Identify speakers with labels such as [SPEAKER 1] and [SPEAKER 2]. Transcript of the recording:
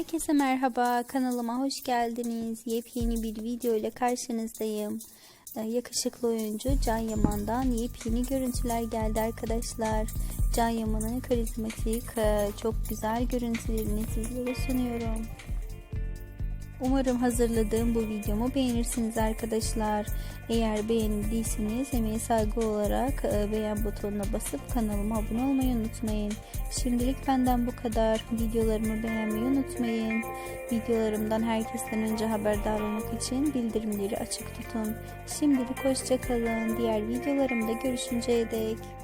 [SPEAKER 1] Herkese merhaba, kanalıma hoş geldiniz. Yepyeni bir video ile karşınızdayım. Ee, Yakışıklı oyuncu Can Yaman'dan yepyeni görüntüler geldi arkadaşlar. Can Yaman'ın karizmatik, e, çok güzel görüntülerini sizlere sunuyorum. Umarım hazırladığım bu videomu beğenirsiniz arkadaşlar. Eğer beğendiyseniz emeğe saygı olarak e, beğen butonuna basıp kanalıma abone olmayı unutmayın. Şimdilik benden bu kadar. Videolarımı beğenmeyi unutmayın. Videolarımdan herkesten önce haberdar olmak için bildirimleri açık tutun. Şimdilik hoşçakalın. Diğer videolarımda görüşünceye dek.